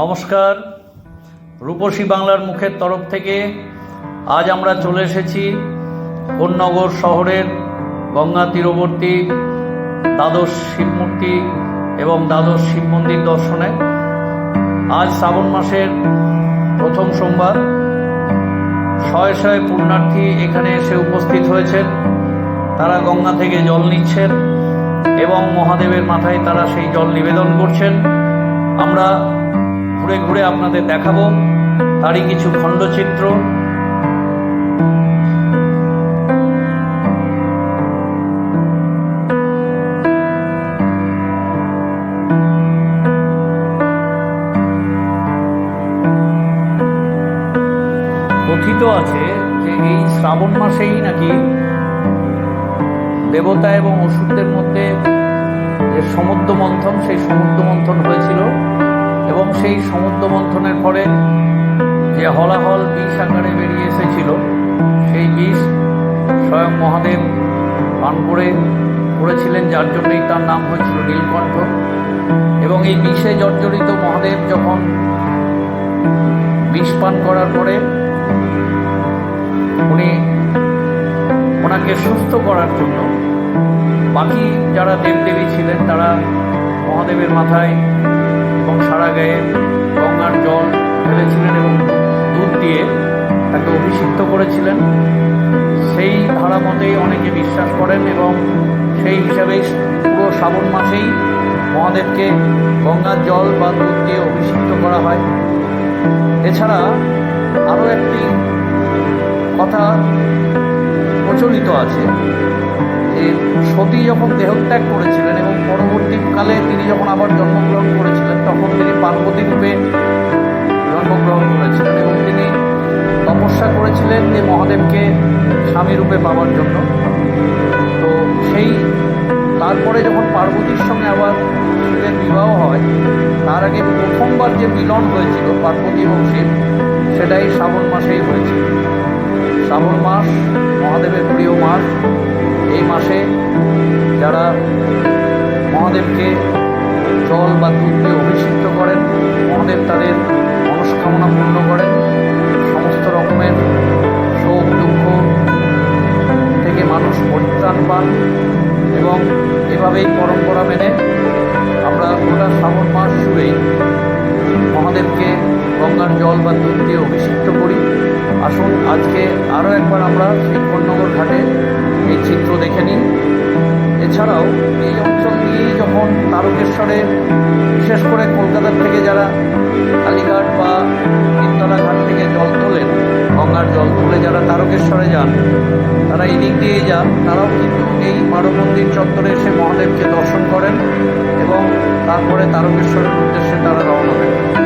নমস্কার। রূপসী বাংলার মুখের তরফ থেকে আজ আমরা চলে এসেছি কোন্নগর শহরের গঙ্গা তীরবর্তী দ্বাদশ শিবমূর্তি এবং দ্বাদশ শিব মন্দির দর্শনে। আজ শ্রাবণ মাসের প্রথম সোমবার। শয়ে শয়ে পুণ্যার্থী এখানে এসে উপস্থিত হয়েছেন। তারা গঙ্গা থেকে জল নিচ্ছেন এবং মহাদেবের মাথায় তারা সেই জল নিবেদন করছেন। আমরা ঘুরে ঘুরে আপনাদের দেখাবো। তারই কিছু খণ্ডচিত্র। কথিত আছে যে এই শ্রাবণ মাসেই নাকি দেবতা এবং অসুরদের মধ্যে যে সমুদ্র মন্থন সেই সমুদ্র মন্থন হয়েছিল। এবং সেই সমুদ্র মন্থনের পরে যে হলাহল বিষ আকারে বেরিয়ে এসেছিল, সেই বিষ স্বয়ং মহাদেব পান করে করেছিলেন, যার জন্যই তার নাম হয়েছিল নীলকণ্ঠ। এবং এই বিষে জর্জরিত মহাদেব যখন বিষ পান করার পরে উনি ওনাকে সুস্থ করার জন্য, বাকি যারা দেবদেবী ছিলেন, তারা মহাদেবের মাথায় এবং সারা গায়ে গঙ্গার জল ফেলেছিলেন এবং দুধ দিয়ে তাকে অভিষিক্ত করেছিলেন। সেই ধারা মতেই অনেকে বিশ্বাস করেন এবং সেই হিসাবেই পুরো শ্রাবণ মাসেই মহাদেবকে গঙ্গার জল বা দুধ দিয়ে অভিষিক্ত করা হয়। এছাড়া আরও একটি কথা প্রচলিত আছে। যে সতী যখন দেহত্যাগ করেছিলেন এবং পরবর্তীকালে তিনি যখন আবার জন্মগ্রহণ করেছিলেন, তখন তিনি পার্বতী রূপে জন্মগ্রহণ করেছিলেন এবং তিনি তপস্যা করেছিলেন যে মহাদেবকে স্বামী রূপে পাওয়ার জন্য। তো সেই, তারপরে যখন পার্বতীর সঙ্গে আবার শিবের বিবাহ হয়, তার আগে প্রথমবার যে মিলন হয়েছিল পার্বতী এবং শিব, সেটাই শ্রাবণ মাসেই হয়েছিল। শ্রাবণ মাস, মহাদেবের প্রিয় মাস এই মাসে যারা মহাদেবকে জল বা দুধ দিয়ে অভিষিক্ত করেন, মহাদেব তাদের মনস্কামনা পূর্ণ করেন। সমস্ত রকমের শোক, দুঃখ থেকে মানুষ পরিত্রাণ পান এবং এভাবেই পরম্পরা মেনে আমরা গোটা শ্রাবণ মাস জুড়েই মহাদেবকে গঙ্গার জল বা দুধ দিয়ে অভিষিক্ত করি। আসুন, আজকে আরও একবার আমরা সেই ঘাটে এই চিত্র দেখে নিন। এছাড়াও এই অঞ্চল দিয়েই যখন তারকেশ্বরে, বিশেষ করে কলকাতার থেকে যারা কালীঘাট বা তিনতলা ঘাট থেকে জল তোলেন, গঙ্গার জল তুলে যারা তারকেশ্বরে যান, তারা এই দিক দিয়েই যান। তারাও কিন্তু এই মারো মন্দির চত্বরে এসে মহাদেবকে দর্শন করেন এবং তারপরে তারকেশ্বরের উদ্দেশ্যে তারা রওনা দেন।